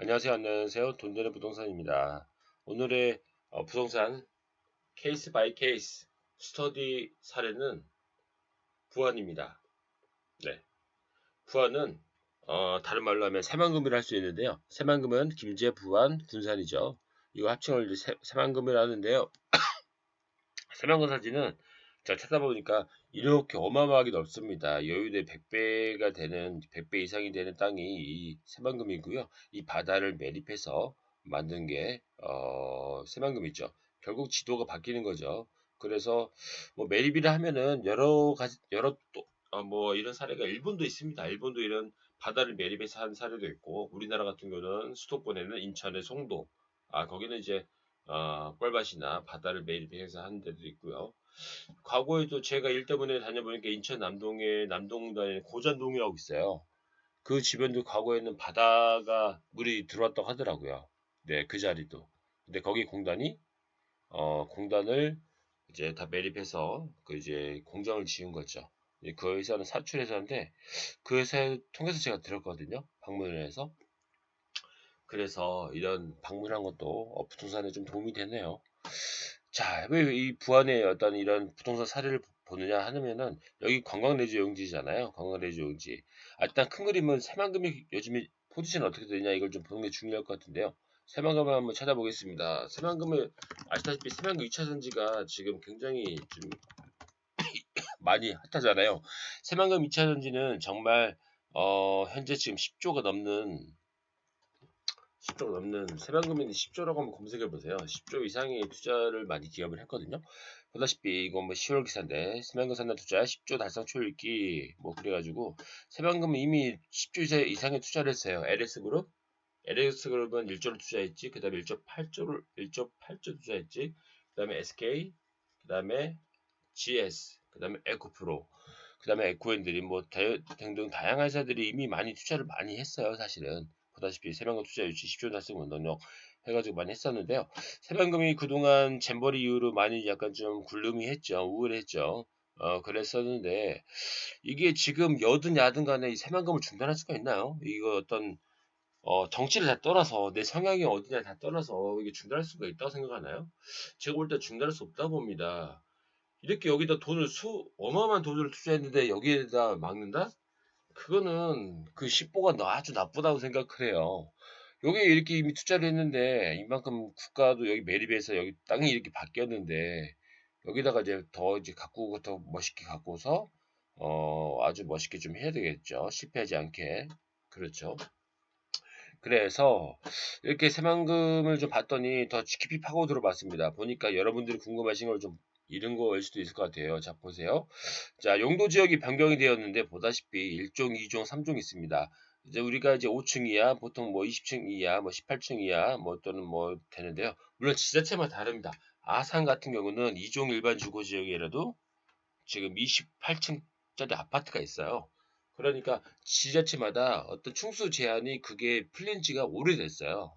안녕하세요. 안녕하세요. 돈 되는 부동산입니다. 오늘의 어, 부동산 케이스 바이 케이스 스터디 사례는 부안입니다. 네. 부안은 어, 다른 말로 하면 새만금이라 할 수 있는데요. 새만금은 김제, 부안, 군산이죠. 이거 합칭을 새만금이라 하는데요. 새만금 사진은 제가 찾아보니까 이렇게 어마어마하게 넓습니다. 여유대 100배가 되는 100배 이상이 되는 땅이 이 새만금이고요. 이 바다를 매립해서 만든 게 어, 새만금이죠. 결국 지도가 바뀌는 거죠. 그래서 뭐 매립이라 하면은 여러 가지 여러 또뭐 어, 이런 사례가 일본도 있습니다. 일본도 이런 바다를 매립해서 한 사례도 있고 우리나라 같은 경우는 수도권에는 인천의 송도 아 거기는 이제 어, 뻘밭이나 바다를 매립해서 하는 데도 있고요. 과거에도 제가 일 때문에 다녀보니까 인천 남동에 남동단에 고잔동이라고 있어요. 그 주변도 과거에는 바다가 물이 들어왔다고 하더라고요. 네, 그 자리도. 근데 거기 공단이 어, 공단을 이제 다 매립해서 그 이제 공장을 지은 거죠. 그 회사는 사출 회사인데 그 회사를 통해서 제가 들었거든요. 방문을 해서. 그래서 이런 방문한 것도 어, 부동산에 좀 도움이 되네요. 자, 왜 이 부안의 어떤 이런 부동산 사례를 보느냐 하면은 여기 관광 레저 용지잖아요. 관광 레저 용지. 아, 일단 큰 그림은 새만금이 요즘에 포지션 어떻게 되냐 이걸 좀 보는 게 중요할 것 같은데요. 새만금을 한번 찾아보겠습니다. 새만금을 아시다시피 새만금 2차 전지가 지금 굉장히 좀 많이 핫하잖아요. 새만금 2차 전지는 정말 어, 현재 지금 10조가 넘는 10조 넘는 세방금이 10조라고 한번 검색해 보세요. 10조 이상의 투자를 많이 기업을 했거든요. 보다시피 이거 뭐 10월 기사인데 세방금 산날 투자 10조 달성 초읽기 뭐 그래가지고 세방금은 이미 10조 이상의 투자를 했어요. LS그룹 LS그룹은 1조를 투자했지. 그 다음에 1조 8조를 1조 8조 투자했지. 그 다음에 SK 그 다음에 GS 그 다음에 에코프로 그 다음에 에코엔들이 뭐 등등 다양한 회사들이 이미 많이 투자를 많이 했어요. 사실은 보다시피 세방금 투자 유치 10조 달성 원동력 해가지고 많이 했었는데요. 세방금이 그동안 잼버리 이후로 많이 약간 좀 굴름이 했죠. 우울했죠. 어, 그랬었는데, 이게 지금 여든 야든 간에 이 세만금을 중단할 수가 있나요? 이거 어떤, 어, 정치를 다 떠나서, 내 성향이 어디냐 다 떠나서, 이게 중단할 수가 있다고 생각하나요? 제가 볼 때 중단할 수 없다 봅니다. 이렇게 여기다 돈을 수, 어마어마한 돈을 투자했는데 여기에다 막는다? 그거는 그 10보가 아주 나쁘다고 생각을 해요. 여기 이렇게 이미 투자를 했는데 이만큼 국가도 여기 매립해서 여기 땅이 이렇게 바뀌었는데 여기다가 이제 더 이제 가꾸고 더 멋있게 가꾸어서 어 아주 멋있게 좀 해야 되겠죠. 실패하지 않게. 그렇죠. 그래서 이렇게 새만금을 좀 봤더니 더 깊이 파고 들어봤습니다. 보니까 여러분들이 궁금하신 걸 좀 이런 거일 수도 있을 것 같아요. 자, 보세요. 자, 용도 지역이 변경이 되었는데 보다시피 1종, 2종, 3종 있습니다. 이제 우리가 이제 5층 이하, 보통 뭐 20층 이하, 뭐 18층 이하, 뭐 또는 뭐 되는데요. 물론 지자체마다 다릅니다. 아산 같은 경우는 2종 일반 주거 지역이라도 지금 28층짜리 아파트가 있어요. 그러니까 지자체마다 어떤 충수 제한이 그게 풀린 지가 오래됐어요.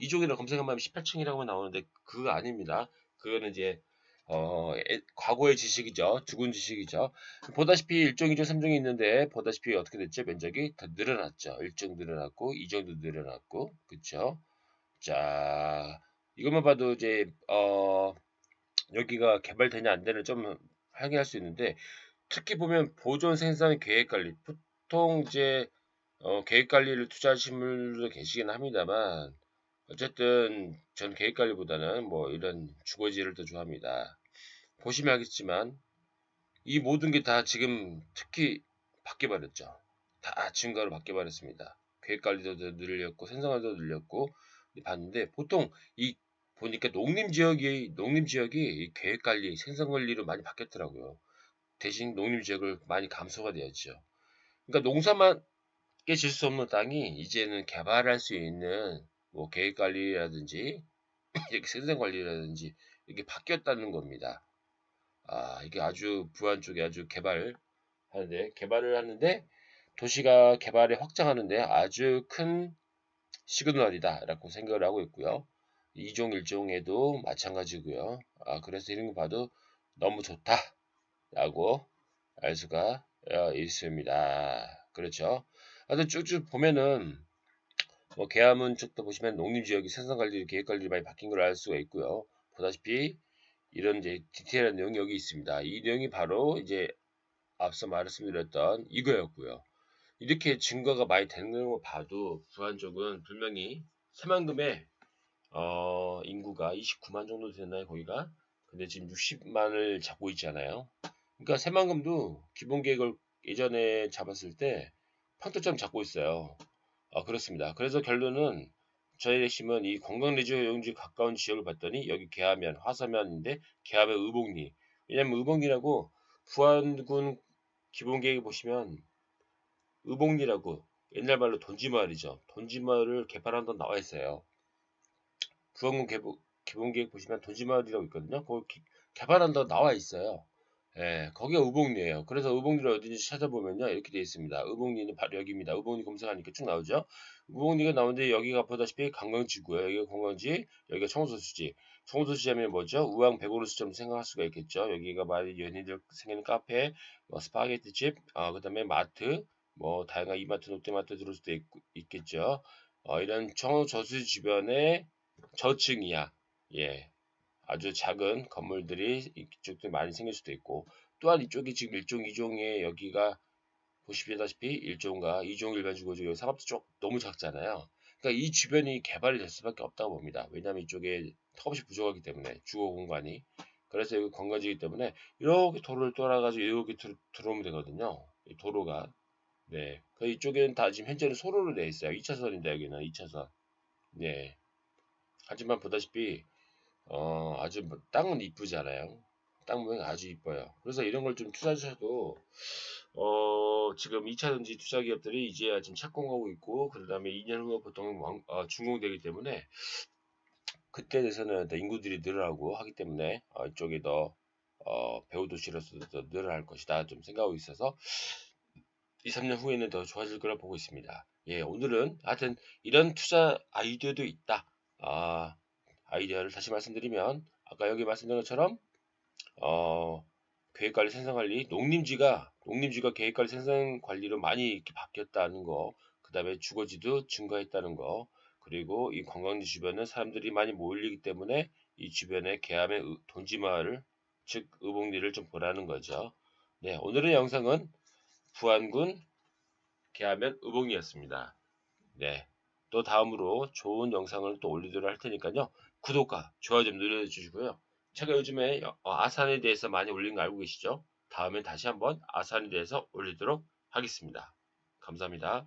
2종이라고 검색하면 18층이라고 나오는데 그거 아닙니다. 그거는 이제 어, 과거의 지식이죠. 죽은 지식이죠. 보다시피 1종, 2종, 3종이 있는데 보다시피 어떻게 됐죠? 면적이 더 늘어났죠. 1종 늘어났고 2종도 늘어났고 그쵸? 자 이것만 봐도 이제 어, 여기가 개발되냐 안 되냐 좀 확인할 수 있는데 특히 보면 보존 생산 계획 관리 보통 이제 어, 계획 관리를 투자하신 분들도 계시긴 합니다만 어쨌든 전 계획 관리보다는 뭐 이런 주거지를 더 좋아합니다. 보시면 알겠지만 이 모든 게 다 지금 특히 바뀌어버렸죠. 다 증가로 바뀌어버렸습니다. 계획관리도 늘렸고 생산화도 늘렸고 봤는데 보통 이 보니까 농림 지역이 농림 지역이 계획 관리, 생산 관리로 많이 바뀌었더라고요. 대신 농림 지역을 많이 감소가 되었죠. 그러니까 농사만 깨질 수 없는 땅이 이제는 개발할 수 있는 뭐 계획 관리라든지 이렇게 생산 관리라든지 이게 바뀌었다는 겁니다. 아, 이게 아주 부안 쪽에 아주 개발 하는데 개발을 하는데 도시가 개발에 확장하는데 아주 큰 시그널이다라고 생각을 하고 있고요. 2종 1종에도 마찬가지고요. 아, 그래서 이런 거 봐도 너무 좋다라고 알 수가 어, 있습니다. 그렇죠. 하여튼 쭉쭉 보면은 뭐 계암은 쪽도 보시면 농림지역이 생산관리, 계획관리 많이 바뀐 걸 알 수가 있고요. 보다시피 이런 이제 디테일한 내용이 여기 있습니다. 이 내용이 바로 이제 앞서 말씀드렸던 이거였고요. 이렇게 증거가 많이 되는 걸 봐도 부안 쪽은 분명히 새만금의 어, 인구가 29만 정도 되나요 거기가? 근데 지금 60만을 잡고 있잖아요. 그러니까 새만금도 기본 계획을 예전에 잡았을 때 판도점 잡고 있어요. 어, 그렇습니다. 그래서 결론은 핵심은 이 관광레저 용지 가까운 지역을 봤더니 여기 계하면 화서면인데 계하면 의복리 왜냐면 의복리라고 부안군 기본 계획 보시면 의복리라고 옛날 말로 돈지마을이죠. 돈지마을을 개발한다 나와 있어요. 부안군 개보, 기본 계획 보시면 돈지마을이라고 있거든요. 거기 개발한다 나와 있어요. 예, 거기가 의복리예요. 그래서 의복리를 어딘지 찾아보면요. 이렇게 되어 있습니다. 의복리는 바로 여기입니다. 의복리 검색하니까 쭉 나오죠. 의복리가 나오는데 여기가 보다시피 관광지고요. 여기가 관광지, 여기가 청소수지. 청소수지 하면 뭐죠? 우왕 백오르스처럼 생각할 수가 있겠죠. 여기가 많이 연인들 생기는 카페, 뭐 스파게티집, 어, 그 다음에 마트, 뭐 다양한 이마트, 롯데마트 들어올 수도 있, 있겠죠. 어, 이런 청소수지 주변에 저층이야. 예. 아주 작은 건물들이 이쪽도 많이 생길 수도 있고 또한 이쪽이 지금 1종, 2종에 여기가 보시다시피 1종과 2종 일반 주거지역 상업지 쪽 너무 작잖아요. 그러니까 이 주변이 개발이 될 수밖에 없다고 봅니다. 왜냐하면 이쪽에 턱없이 부족하기 때문에 주거 공간이 그래서 여기 관광지이기 때문에 이렇게 도로를 돌아가지고 이렇게 들어오면 되거든요. 이 도로가 네. 그 이쪽에는 다 지금 현재는 소로로 되어 있어요. 2차선인데 여기는 2차선. 네. 하지만 보다시피 어, 아주 뭐 땅은 이쁘잖아요. 땅 모양 아주 이뻐요. 그래서 이런 걸 좀 투자하셔도 어, 지금 2차전지 투자 기업들이 이제 지금 착공하고 있고 그 다음에 2년 후에 보통 왕, 어, 준공되기 때문에 그때 돼서는 인구들이 늘어나고 하기 때문에 어, 이쪽에 더 어, 배우 도시로서도 더 늘어날 것이다 좀 생각하고 있어서 2, 3년 후에는 더 좋아질 거라 보고 있습니다. 예, 오늘은 하여튼 이런 투자 아이디어도 있다. 아, 아이디어를 다시 말씀드리면 아까 여기 말씀드린 것처럼 어, 계획관리 생산관리 농림지가 농림지가 계획관리 생산관리로 많이 이렇게 바뀌었다는 거, 그 다음에 주거지도 증가했다는 거, 그리고 이 관광지 주변에 사람들이 많이 몰리기 때문에 이 주변에 계암의 돈지마을 즉 의복리를 좀 보라는 거죠. 네, 오늘의 영상은 부안군 계암면 의복리였습니다. 네, 또 다음으로 좋은 영상을 또 올리도록 할 테니까요. 구독과 좋아요 좀 눌러주시고요. 제가 요즘에 어, 아산에 대해서 많이 올린 거 알고 계시죠? 다음에 다시 한번 아산에 대해서 올리도록 하겠습니다. 감사합니다.